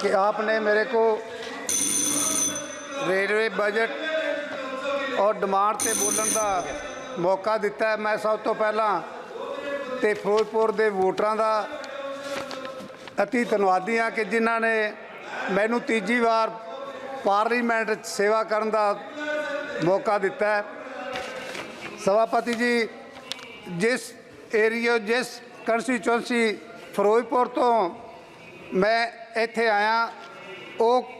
कि आपने मेरे को रेलवे बजट ਔਰ ਡਿਮਾਂਡ ਤੇ ਬੋਲਣ ਦਾ ਮੌਕਾ ਦਿੱਤਾ ਹੈ ਮੈਂ ਸਭ ਤੋਂ ਪਹਿਲਾਂ ਤੇ ਫਿਰੋਜ਼ਪੁਰ ਦੇ ਵੋਟਰਾਂ ਦਾ ਅਤੀ ਧੰਨਵਾਦੀ ਹਾਂ ਕਿ ਜਿਨ੍ਹਾਂ ਨੇ ਮੈਨੂੰ ਤੀਜੀ ਵਾਰ ਪਾਰਲੀਮੈਂਟ 'ਚ ਸੇਵਾ ਕਰਨ ਦਾ ਮੌਕਾ ਦਿੱਤਾ ਹੈ ਸਭਾਪਤੀ ਜੀ ਜਿਸ ਏਰੀਆ ਜਿਸ ਕੰਸਟੀਚੁਐਂਸੀ ਫਿਰੋਜ਼ਪੁਰ ਤੋਂ ਮੈਂ ਇੱਥੇ ਆਇਆ। ਉਹ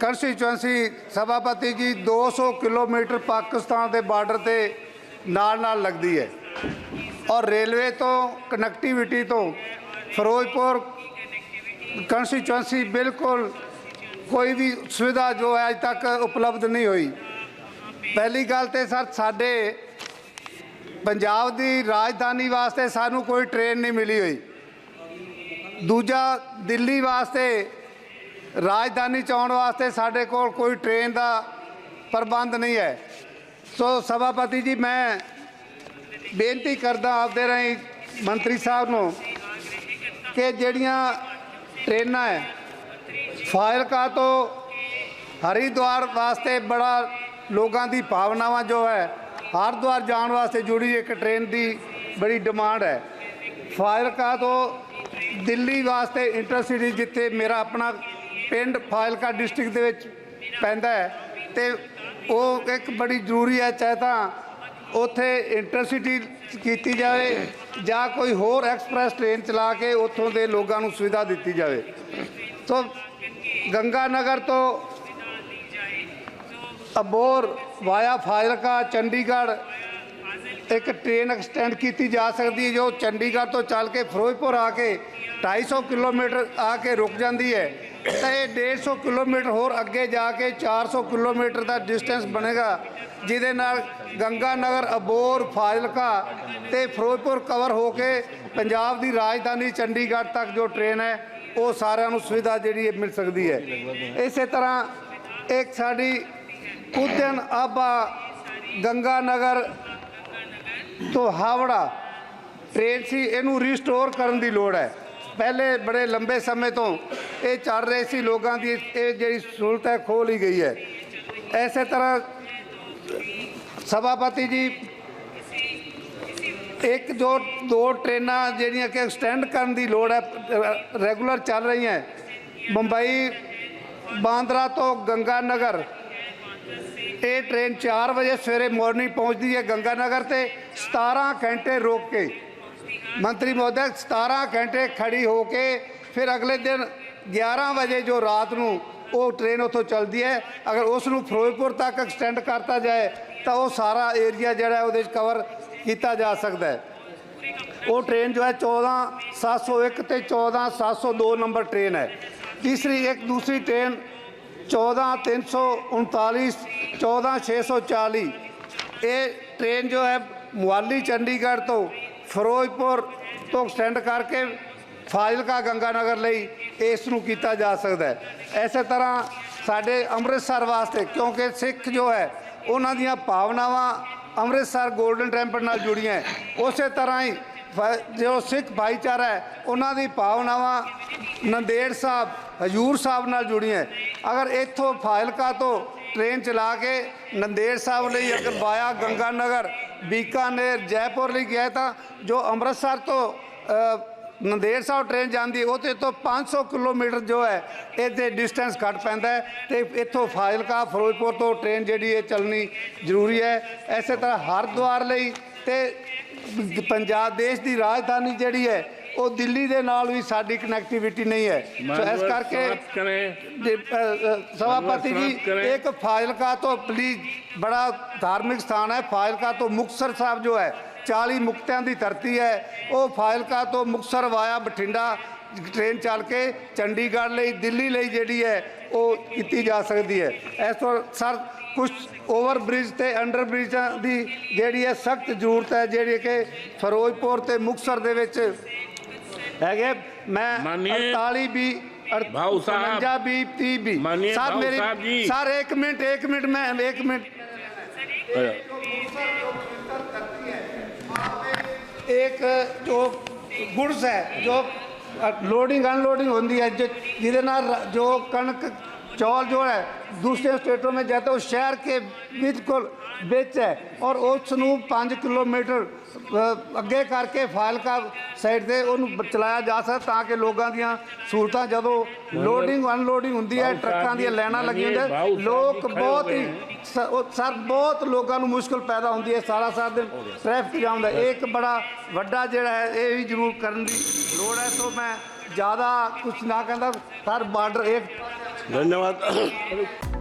ਕੰਸਟੀਚੁਐਂਸੀ ਸਭਾਪਤੀ ਜੀ 200 ਕਿਲੋਮੀਟਰ ਪਾਕਿਸਤਾਨ ਦੇ ਬਾਰਡਰ ਤੇ ਨਾਲ ਨਾਲ ਲੱਗਦੀ ਹੈ। ਔਰ ਰੇਲਵੇ ਤੋਂ, ਕਨੈਕਟੀਵਿਟੀ ਤੋਂ ਫਿਰੋਜ਼ਪੁਰ ਕੰਸਟੀਚੁਐਂਸੀ ਬਿਲਕੁਲ ਕੋਈ ਵੀ ਸੁਵਿਧਾ ਜੋ ਹੈ ਅਜ ਤੱਕ ਉਪਲਬਧ ਨਹੀਂ ਹੋਈ। ਪਹਿਲੀ ਗੱਲ ਤੇ ਸਰ, ਸਾਡੇ ਪੰਜਾਬ ਦੀ ਰਾਜਧਾਨੀ ਵਾਸਤੇ ਸਾਨੂੰ ਕੋਈ ਟ੍ਰੇਨ ਨਹੀਂ ਮਿਲੀ ਹੋਈ। ਦੂਜਾ ਦਿੱਲੀ ਵਾਸਤੇ, ਰਾਜਧਾਨੀ ਚ ਆਉਣ ਵਾਸਤੇ ਸਾਡੇ ਕੋਲ ਕੋਈ ਟ੍ਰੇਨ ਦਾ ਪ੍ਰਬੰਧ ਨਹੀਂ ਹੈ। ਸੋ ਸਭਾਪਤੀ ਜੀ, ਮੈਂ ਬੇਨਤੀ ਕਰਦਾ ਆਪਦੇ ਰਾਹੀਂ ਮੰਤਰੀ ਸਾਹਿਬ ਨੂੰ ਕਿ ਜਿਹੜੀਆਂ ਟ੍ਰੇਨਾਂ ਹੈ, ਫਾਜ਼ਿਲਕਾ ਤੋਂ ਹਰਿਦੁਆਰ ਵਾਸਤੇ ਬੜਾ ਲੋਕਾਂ ਦੀ ਭਾਵਨਾਵਾਂ ਜੋ ਹੈ, ਹਰਿਦੁਆਰ ਜਾਣ ਵਾਸਤੇ ਜੁੜੀ ਇੱਕ ਟ੍ਰੇਨ ਦੀ ਬੜੀ ਡਿਮਾਂਡ ਹੈ। ਫਾਜ਼ਿਲਕਾ ਤੋਂ ਦਿੱਲੀ ਵਾਸਤੇ ਇੰਟਰਸਿਟੀ ਜਿੱਥੇ ਮੇਰਾ ਆਪਣਾ ਪਿੰਡ ਫਾਜ਼ਿਲਕਾ ਡਿਸਟ੍ਰਿਕਟ ਦੇ ਵਿੱਚ ਪੈਂਦਾ ਹੈ ਤੇ ਉਹ ਇੱਕ ਬੜੀ ਜ਼ਰੂਰੀ ਹੈ, ਚਾਹੇ ਤਾਂ ਉੱਥੇ ਇੰਟਰਸਿਟੀ ਕੀਤੀ ਜਾਵੇ ਜਾਂ ਕੋਈ ਹੋਰ ਐਕਸਪ੍ਰੈਸ ਟ੍ਰੇਨ ਚਲਾ ਕੇ ਉੱਥੋਂ ਦੇ ਲੋਕਾਂ ਨੂੰ ਸੁਵਿਧਾ ਦਿੱਤੀ ਜਾਵੇ। ਸੋ ਗੰਗਾ ਨਗਰ ਤੋਂ ਅਬੋਰ ਵਾਇਆ ਫਾਜ਼ਿਲਕਾ, ਚੰਡੀਗੜ੍ਹ ਇੱਕ ਟ੍ਰੇਨ ਐਕਸਟੈਂਡ ਕੀਤੀ ਜਾ ਸਕਦੀ ਹੈ, ਜੋ ਚੰਡੀਗੜ੍ਹ ਤੋਂ ਚੱਲ ਕੇ ਫਿਰੋਜ਼ਪੁਰ ਆ ਕੇ 250 ਕਿਲੋਮੀਟਰ ਆ ਕੇ ਰੁਕ ਜਾਂਦੀ ਹੈ। ਤਾਂ ਇਹ 150 ਕਿਲੋਮੀਟਰ ਹੋਰ ਅੱਗੇ ਜਾ ਕੇ 400 ਕਿਲੋਮੀਟਰ ਦਾ ਡਿਸਟੈਂਸ ਬਣੇਗਾ, ਜਿਹਦੇ ਨਾਲ ਗੰਗਾ ਨਗਰ ਅਬੋਰ, ਫਾਜ਼ਿਲਕਾ ਤੇ ਫਿਰੋਜ਼ਪੁਰ ਕਵਰ ਹੋ ਕੇ ਪੰਜਾਬ ਦੀ ਰਾਜਧਾਨੀ ਚੰਡੀਗੜ੍ਹ ਤੱਕ ਜੋ ਟ੍ਰੇਨ ਹੈ, ਉਹ ਸਾਰਿਆਂ ਨੂੰ ਸੁਵਿਧਾ ਜਿਹੜੀ ਹੈ ਮਿਲ ਸਕਦੀ ਹੈ। ਇਸੇ ਤਰ੍ਹਾਂ ਇੱਕ ਸਾਡੀ ਉਦਨ ਆਬਾ ਗੰਗਾ ਨਗਰ ਤੋਂ ਹਾਵੜਾ ਟ੍ਰੇਨ ਸੀ, ਇਹਨੂੰ ਰੀਸਟੋਰ ਕਰਨ ਦੀ ਲੋੜ ਹੈ। ਪਹਿਲੇ ਬੜੇ ਲੰਬੇ ਸਮੇਂ ਤੋਂ ਇਹ ਚੱਲ ਰਹੇ ਸੀ ਲੋਕਾਂ ਦੀ, ਇਹ ਜਿਹੜੀ ਸਹੂਲਤ ਹੈ, ਖੋਹ ਲਈ ਗਈ ਹੈ। ਐਸੇ ਤਰ੍ਹਾਂ ਸਭਾਪਤੀ ਜੀ, ਇੱਕ ਜੋ ਦੋ ਟ੍ਰੇਨਾਂ ਜਿਹੜੀਆਂ ਕਿ ਐਕਸਟੈਂਡ ਕਰਨ ਦੀ ਲੋੜ ਹੈ, ਰੈਗੂਲਰ ਚੱਲ ਰਹੀਆਂ ਮੁੰਬਈ, ਬਾਂਦਰਾ ਤੋਂ ਗੰਗਾ ਨਗਰ ਇਹ ਟ੍ਰੇਨ 4 ਵਜੇ ਸਵੇਰੇ ਮਾਰਨਿੰਗ ਪਹੁੰਚਦੀ ਹੈ ਗੰਗਾ ਨਗਰ ਤੇ 17 ਘੰਟੇ ਰੋਕ ਕੇ। ਮੰਤਰੀ ਮਹੋਦय 17 ਘੰਟੇ ਖੜੀ ਹੋ ਕੇ ਫਿਰ ਅਗਲੇ ਦਿਨ 11 ਵਜੇ ਜੋ ਰਾਤ ਨੂੰ ਉਹ ਟ੍ਰੇਨ ਉੱਥੋਂ ਚੱਲਦੀ ਹੈ। ਅਗਰ ਉਸ ਨੂੰ ਫਿਰੋਜ਼ਪੁਰ ਤੱਕ ਐਕਸਟੈਂਡ ਕਰਤਾ ਜਾਏ, ਤਾਂ ਉਹ ਸਾਰਾ ਏਰੀਆ ਜਿਹੜਾ ਉਹਦੇ ਵਿੱਚ ਕਵਰ ਕੀਤਾ ਜਾ ਸਕਦਾ ਹੈ। ਉਹ ਟ੍ਰੇਨ ਜੋ ਹੈ 14701 ਤੇ 14702 ਨੰਬਰ ਟ੍ਰੇਨ ਹੈ। ਤੀਸਰੀ ਇੱਕ, ਦੂਸਰੀ ਟ੍ਰੇਨ 14339 14640 ਇਹ ਟ੍ਰੇਨ ਜੋ ਹੈ ਮੁਹਾਲੀ, ਚੰਡੀਗੜ੍ਹ ਤੋਂ ਫਿਰੋਜ਼ਪੁਰ ਤੋਂ ਐਕਸਟੈਂਡ ਕਰਕੇ ਫਾਜ਼ਿਲਕਾ ਗੰਗਾ ਨਗਰ ਲਈ ਇਸ ਨੂੰ ਕੀਤਾ ਜਾ ਸਕਦਾ ਹੈ। ਐਸੇ ਤਰ੍ਹਾਂ ਸਾਡੇ ਅੰਮ੍ਰਿਤਸਰ ਵਾਸਤੇ, ਕਿਉਂਕਿ ਸਿੱਖ ਜੋ ਹੈ, ਉਹਨਾਂ ਦੀਆਂ ਭਾਵਨਾਵਾਂ ਅੰਮ੍ਰਿਤਸਰ 골ਡਨ ਟੈਂਪਲ ਨਾਲ ਜੁੜੀਆਂ ਹੈ। ਉਸੇ ਤਰ੍ਹਾਂ ਹੀ ਫ- ਜੋ ਸਿੱਖ ਭਾਈਚਾਰਾ ਹੈ, ਉਹਨਾਂ ਦੀ ਭਾਵਨਾਵਾਂ ਨੰਦੇੜ ਸਾਹਿਬ, ਹਜੂਰ ਸਾਹਿਬ ਨਾਲ ਜੁੜੀਆਂ ਅਗਰ ਇੱਥੋਂ ਫਾਜ਼ਿਲਕਾ ਤੋਂ ਟ੍ਰੇਨ ਚਲਾ ਕੇ ਨੰਦੇੜ ਸਾਹਿਬ ਲਈ ਅਗਰ ਵਾਇਆ ਗੰਗਾ ਨਗਰ ਬੀਕਾਨੇਰ, ਜੈਪੁਰ ਲਈ ਗਿਆ ਤਾਂ ਜੋ ਅੰਮ੍ਰਿਤਸਰ ਤੋਂ ਨੰਦੇੜ ਸਾਹਿਬ ਟ੍ਰੇਨ ਜਾਂਦੀ ਹੈ ਉਹਦੇ ਤੋਂ 500 ਕਿਲੋਮੀਟਰ ਜੋ ਹੈ, ਇਹਦੇ ਡਿਸਟੈਂਸ ਘੱਟ ਪੈਂਦਾ ਹੈ ਤੇ ਇੱਥੋਂ ਫਾਜ਼ਿਲਕਾ, ਫਿਰੋਜ਼ਪੁਰ ਤੋਂ ਟ੍ਰੇਨ ਜਿਹੜੀ ਹੈ ਚੱਲਣੀ ਜ਼ਰੂਰੀ ਹੈ। ਐਸੇ ਤਰ੍ਹਾਂ ਹਰਿਦੁਆਰ ਲਈ ਤੇ ਪੰਜਾਬ ਦੇਸ਼ ਦੀ ਰਾਜਧਾਨੀ ਜਿਹੜੀ ਹੈ ਉਹ ਦਿੱਲੀ ਦੇ ਨਾਲ ਵੀ ਸਾਡੀ ਕਨੈਕਟੀਵਿਟੀ ਨਹੀਂ ਹੈ। ਸੋ ਇਸ ਕਰਕੇ ਸਭਾਪਤੀ ਜੀ ਇੱਕ ਫਾਜ਼ਿਲਕਾ ਤੋਂ ਪਲੀਜ਼ ਬੜਾ ਧਾਰਮਿਕ ਸਥਾਨ ਹੈ। ਫਾਜ਼ਿਲਕਾ ਤੋਂ ਮੁਕਸਰ ਸਾਹਿਬ ਜੋ ਹੈ 40 ਮੁਕਤਿਆਂ ਦੀ ਧਰਤੀ ਹੈ। ਉਹ ਫਾਜ਼ਿਲਕਾ ਤੋਂ ਮੁਕਸਰ ਵਾਇਆ ਬਠਿੰਡਾ ਟ੍ਰੇਨ ਚੱਲ ਕੇ ਚੰਡੀਗੜ੍ਹ ਲਈ ਦਿੱਲੀ ਲਈ ਜਿਹੜੀ ਹੈ ਉਹ ਕੀਤੀ ਜਾ ਸਕਦੀ ਹੈ। ਇਸ ਤੋਂ ਸਰ ਕੁਝ ਓਵਰ ਬ੍ਰਿਜ ਤੇ ਅੰਡਰ ਬ੍ਰਿਜਾਂ ਦੀ ਜਿਹੜੀ ਹੈ ਸਖਤ ਜ਼ਰੂਰਤ ਹੈ ਜਿਹੜੀ ਕਿ ਫਿਰੋਜ਼ਪੁਰ ਤੇ ਮੁਕਸਰ ਦੇ ਵਿੱਚ ਹੈਗੇ ਮੈਂ 48 ਵੀ भाऊ साहब भी ती भी मानिए साहब मेरी जी सर एक मिनट एक मिनट मैं एक मिनट एक जो गुड्स है जो ਲੋਡਿੰਗ ਅਨਲੋਡਿੰਗ ਹੁੰਦੀ ਹੈ ਜਿਹਦੇ ਨਾਲ ਜੋ ਕਣਕ चौल जो है दूसरे स्टेटों में जाता है वो शहर के बिल्कुल ਵਿੱਚ ਹੈ ਔਰ ਉਸ ਨੂੰ 5 ਕਿਲੋਮੀਟਰ ਅ, ਅੱਗੇ ਕਰਕੇ ਫਾਇਲਕਾ ਸਾਈਡ ਤੇ ਉਹਨੂੰ ਬ- ਚਲਾਇਆ ਜਾ ਸਕਦਾ ਤਾਂ ਕਿ ਲੋਕਾਂ ਦੀਆਂ ਸਹੂਲਤਾਂ ਜਦੋਂ ਲੋਡਿੰਗ ਅਨਲੋਡਿੰਗ ਹੁੰਦੀ ਹੈ ਬਾਊ ਟਰੱਕਾਂ ਸਾਹਿਬ ਦੀਆਂ ਜੀ, ਲਾਈਨਾਂ ਲੱਗੀਆਂ ਬਾਊ ਹੁੰਦੀਆਂ ਸਾਹਿਬ ਲੋਕ ਜੀ ਖੜੇ ਬਹੁਤ ਹੋਏ ਹੀ ਸ- ਉਹ ਸਰ ਬਹੁਤ ਲੋਕਾਂ ਨੂੰ ਮੁਸ਼ਕਲ ਪੈਦਾ ਹੁੰਦੀ ਹੈ ਸਾਰਾ ਸਾਰਾ ਦਿਨ ਟ੍ਰੈਫਿਕ ਜਾਮ ਦਾ ਇਹ ਇੱਕ ਬੜਾ ਵੱਡਾ ਜਿਹੜਾ ਹੈ ਇਹ ਵੀ ਜ਼ਰੂਰ ਕਰਨ ਦੀ ਲੋੜ ਹੈ ਸੋ ਮੈਂ ਜ਼ਿਆਦਾ ਕੁਝ ਨਾ ਕਹਿੰਦਾ ਸਰ ਬਾਰਡਰ ਇੱਕ धन्यवाद